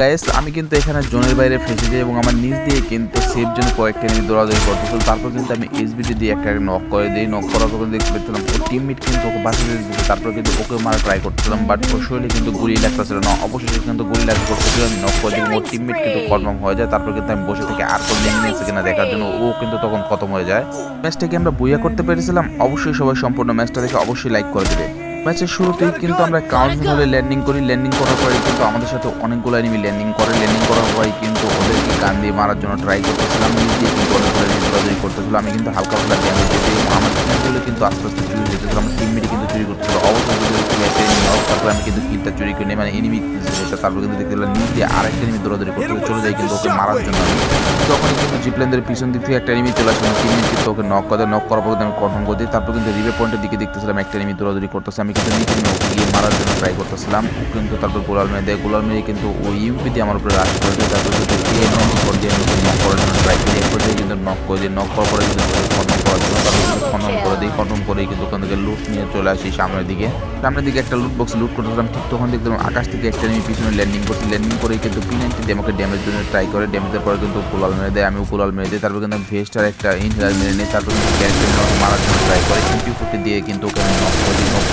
Guys আমি কিন্তু এখানে জোনের বাইরে ফেসে যাই এবং আমার নিচ দিয়ে কিন্তু সেফ জন্য কয়েকটা নিয়ে দৌড়াদৌড়ি করতেছিল তারপর কিন্তু আমি এসবিটি দিয়ে একটা নক করে দিই। নক করার পর দেখতে পেয়েছিলাম ওর টিমমেট কিন্তু ওকে বাঁচিয়ে দিচ্ছে তারপর কিন্তু ওকে মারা ট্রাই করতেছিলাম বাট ওর শরীরে কিন্তু গুলি লাগতেছিল না। অবশ্যই কিন্তু গুলি লাগতে করতেছিল আমি নক করে দিই ওর টিমমেট কিন্তু কনফার্ম হয়ে যায়। তারপর কিন্তু আমি বসে থেকে আর কোনো নিয়েছে কিনা দেখার জন্য ও কিন্তু তখন খতম হয়ে যায়। ম্যাচটাকে আমরা বইয়া করতে পেরেছিলাম? অবশ্যই সবাই সম্পূর্ণ ম্যাচটা দেখে অবশ্যই লাইক করে দেবে। ম্যাচের শুরুতেই কিন্তু আমরা কাউন্ট হলে ল্যান্ডিং করি ল্যান্ডিং করার পরে কিন্তু আমাদের সাথে অনেকগুলো এনিমি ল্যান্ডিং করে ল্যান্ডিং করার পরে কিন্তু ওদেরকে কান দিয়ে মারার জন্য ট্রাই করতেছিলাম নিজে কিন্তু অনেক করতেছিল আমি কিন্তু হালকা হালকা ড্যামেজ দিতে আমার কিন্তু আস্তে আস্তে হয়ে আমি কিন্তু কিলটা চুরি করে মানে এনিমি যেটা তারপর কিন্তু দেখতে পেলাম, নিচ দিয়ে আরেকটা এনিমি দৌড়াদৌড়ি করতে চলে যায় কিন্তু ওকে মারার জন্য। তখন কিন্তু জিপলেনদের পিছন দিক থেকে একটা এনিমি চলে আসে আমার টিমমেট কিন্তু ওকে নক করে নক করার পর আমি কনফার্ম করে দিই। তারপর কিন্তু রিভে পয়েন্টের দিকে দেখতেছিলাম, একটা এনিমি দৌড়াদৌড়ি করতেছে। আমি কিন্তু নিচে ওকে গিয়ে মারার জন্য ট্রাই করতেছিলাম। কিন্তু তারপর গোলাল মেরে দেয়। গোলাল মেরে কিন্তু ওই ইউপি দিয়ে আমার উপরে রাশ করে দেয়। তারপর কিন্তু এই এনিমি পর দিয়ে নক করার জন্য ট্রাই করি। এরপর দিয়ে কিন্তু নক করে দিই নক করার পরে কিন্তু কনফার্ম করার জন্য তারপর করে। দিই কনফার্ম করেই কিন্তু ওখান থেকে লুট নিয়ে চলে আসি সামনের দিকে। সামনের দিকে একটা লুট বক্স লুট করতেছিলাম ঠিক তখন দেখলাম আকাশ থেকে একটা এনিমি পিছনে ল্যান্ডিং করছি। ল্যান্ডিং করে কিন্তু পিনান্টি দিয়ে আমাকে ড্যামেজ জন্য ট্রাই করে ড্যামেজের পরে কিন্তু কুলাল মেরে দেয় আমি কুলাল মেরে দিই তারপর কিন্তু ভেস্টার একটা ইনহেলার মেরে নিই তারপর কিন্তু ক্যারেক্টার মারার জন্য ট্রাই করে। এমপি ফোর্টি দিয়ে কিন্তু আমি নক করে নক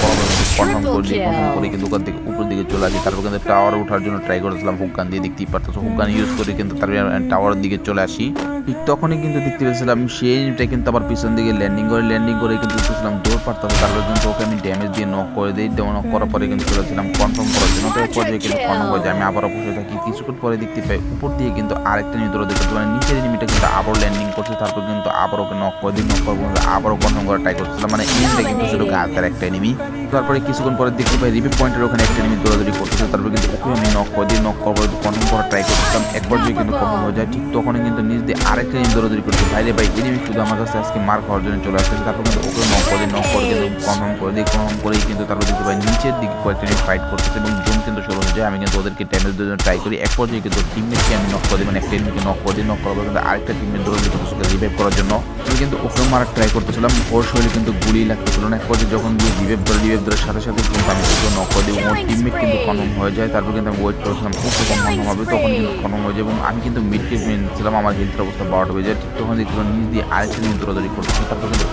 কনফার্ম করে দিই কনফার্ম করে কিন্তু ওখান থেকে উপর দিকে চলে আসি তারপর কিন্তু টাওয়ার ওঠার জন্য ট্রাই করেছিলাম হুকান দিয়ে দেখতেই পারতেছো হুকান ইউজ করে কিন্তু তারপর টাওয়ারের দিকে চলে আসি। ঠিক তখনই কিন্তু দেখতে পেয়েছিলাম সেই কিন্তু আবার পিছন দিকে ল্যান্ডিং করে ল্যান্ডিং করে কিন্তু দেখতেছিলাম দৌড় পারতাম তারপরে কিন্তু ওকে আমি ড্যামেজ দিয়ে নক করে দিই। নক করার পরে কিন্তু চলেছিলাম কনফার্ম করার জন্য। তো এরপর যে কিন্তু কনফার্ম যায়, আমি আবার অবশ্যই থাকি। কিছুক্ষণ পরে দেখতে পাই, উপর দিয়ে কিন্তু আরেকটা দৌড়াতে দেখতে মানে নিচের নিমিটা কিন্তু আবার ল্যান্ডিং করছে, তারপর কিন্তু আবার ওকে নক করে দিই নক পর আবারও কনফার্ম করার ট্রাই করছিলাম মানে এনিমিটা কিন্তু ছিল গাছের একটা এনিমি তারপরে কিছুক্ষণ পরে দেখতে পাই রিপি পয়েন্টের ওখানে একটা নিমিত দৌড়াদৌড়ি করতেছে, তারপরে কিন্তু ওকে আমি নক করে দিই নক করার কনফার্ম করার ট্রাই করতাম, একবার যদি কিন্তু কনফার্ম হয়ে যায়, ঠিক তখনই কিন্তু নিজ দিয়ে আরেকটা নিমিত দৌড়াদৌড়ি করছে ভাইরে ভাই এনিমি শুধু আমার কাছে আজকে মার খাওয়ার জন্য চলে আসছে তারপর কিন্তু ওকে নক করে দিয়ে নক করে কিন্তু কনফার্ম করে দিই কনফার্ম করেই কিন্তু তারপর দেখতে পাই নিচের দিকে কয়েকটা ফাইট করতেছে এবং জোন কিন্তু শুরু যায় আমি কিন্তু ওদেরকে ড্যামেজ দেওয়ার জন্য ট্রাই করি। এক পর্যায়ে কিন্তু টিমমেটকে আমি নক করে দিই মানে একটা এনিমিকে নক করে দিই নক করার পর কিন্তু আরেকটা টিমমেট দৌড়াদৌড়ি করতেছে রিভাইভ করার জন্য। আমি কিন্তু ওকে মারার ট্রাই করতেছিলাম ওর শরীরে কিন্তু গুলি লাগতেছিল না। এক পর্যায়ে যখন গিয়ে রিভাইভ করে রিভাইভ ধরার সাথে সাথে কিন্তু আমি ওকে নক করে দিই ওর টিমমেট কিন্তু কনফার্ম হয়ে যায়। তারপর কিন্তু আমি ওয়েট করেছিলাম ওকে কনফার্ম হবে তখন কিন্তু কনফার্ম হয়ে যায় এবং আমি কিন্তু মিডকে নিয়েছিলাম আমার হেলথের অবস্থা বারোটা বেজে যায়। ঠিক তখন দেখছিলাম নিজ দিয়ে আরেকটা নিয়ে দৌড়াদৌড়ি করতেছে তারপর কিন্তু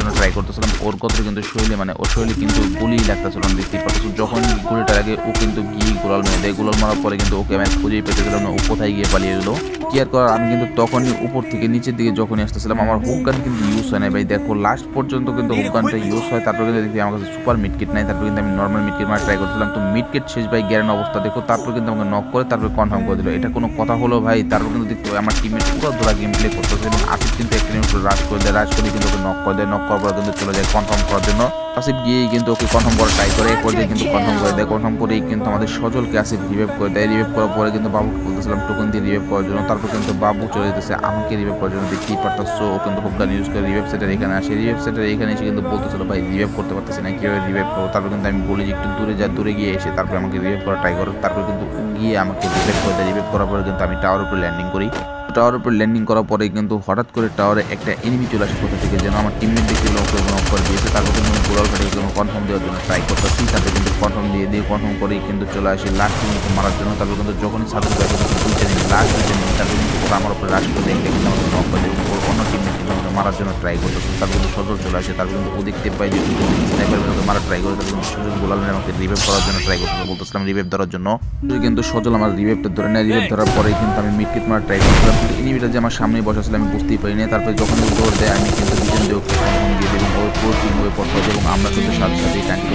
জন্য ট্রাই করতেছিলাম। ওর কথা কিন্তু শরীরে মানে ওর শরীরে কিন্তু গুলি লাগতেছিল না দেখতেই পাচ্ছ যখন গুলিটা লাগে ও কিন্তু গিয়ে গোলাল মেরে দেয় গোলাল মারার পরে কিন্তু ওকে আমি খুঁজেই পেতেছিলাম না, ও কোথায় গিয়ে পালিয়ে গেলো আর করার আমি কিন্তু তখনই উপর থেকে নিচের দিকে যখনই আসতেছিলাম, আমার হুক গান কিন্তু ইউজ হয় না ভাই। দেখো লাস্ট পর্যন্ত কিন্তু হুক গানটা ইউজ হয়, তারপর কিন্তু দেখি আমার কাছে সুপার মিডকিট নাই, তারপর কিন্তু আমি নর্মাল মিডকিট মারা ট্রাই করছিলাম তো মিডকিট শেষ ভাই গ্যারেন অবস্থা দেখো, তারপর কিন্তু আমাকে নক করে তারপর কনফার্ম করে দিল। এটা কোনো কথা হলো ভাই, তারপর কিন্তু দেখতে আমার টিমের পুরো ধরা গেম প্লে করতেছে, এবং আসিফ কিন্তু একটা রাশ করে দেয় রাশ করে কিন্তু ওকে নক করে দেয় নক করার পর কিন্তু চলে যায় কনফার্ম করার জন্য। আসিফ গিয়েই কিন্তু ওকে কনফার্ম করার ট্রাই করে, এরপর দিয়ে কিন্তু কনফার্ম করে দেয়। কনফার্ম করেই কিন্তু আমাদের সজলকে আসিফ রিভাইভ করে দেয়। রিভাইভ করার পরে কিন্তু বাবুকে বলতেছিলাম টোকন দিয়ে রিভাইভ করার জন্য। তারপর কিন্তু বাবু চলে যেতেছে আমাকে রিভাইভ করার জন্য। দেখতেই পারতেছো, ও কিন্তু খুব গান ইউজ করে রিভাইভ সেটার এখানে আসে। রিভাইভ সেটার এখানে এসে কিন্তু বলতেছিল ভাই রিভাইভ করতে পারতেছি না, কীভাবে রিভাইভ করব? তারপর কিন্তু আমি বলি যে, একটু দূরে যা, দূরে গিয়ে এসে তারপর আমাকে রিভাইভ করা ট্রাই করো। তারপর কিন্তু গিয়ে আমাকে রিভাইভ করে দেয়। রিভাইভ করার পরে কিন্তু আমি টাওয়ার উপরে ল্যান্ডিং করি। টাওয়ার উপর ল্যান্ডিং করার পরে কিন্তু হঠাৎ করে টাওয়ারে একটা এনিমি চলে আসে কোথা থেকে যেন আমার টিমমেট দিকে লোক করে অফার দিয়েছে। তারপর কিন্তু আমি গোলাল ফাটিয়ে কোনো কনফার্ম দেওয়ার জন্য ট্রাই করতেছি তারপর কিন্তু কনফার্ম দিয়ে দিয়ে কনফার্ম করেই কিন্তু চলে আসে লাস্ট মিনিট মারার জন্য। তারপর কিন্তু যখনই সাথে লাস্ট নিই তারপর কিন্তু আমার উপরে রাশ করে দেখতে কিন্তু মারার জন্য ট্রাই করতেছে, তার কিন্তু সজল চলে আসে, তার কিন্তু ও দেখতে পাই যে স্নাইপার ওকে মারা ট্রাই করে তারপর কিন্তু সজল গোলাল আমাকে রিভাইভ করার জন্য ট্রাই করতেছে বলতেছিলাম রিভাইভ ধরার জন্য। কিন্তু সজল আমার রিভাইভটা ধরে নেয় রিভাইভ ধরার পরেই কিন্তু আমি মিডকিট মারা ট্রাই করছিলাম কিন্তু এনিমিটা যে আমার সামনে বসা ছিল আমি বুঝতেই পারি না তারপরে যখন দৌড় দেয়, আমি কিন্তু ওকে কনফার্ম দিয়ে দিই এবং ওর পুরো টিম ওয়ে পড়তে এবং আমরা কিন্তু সাথে সাথে টাঙ্কি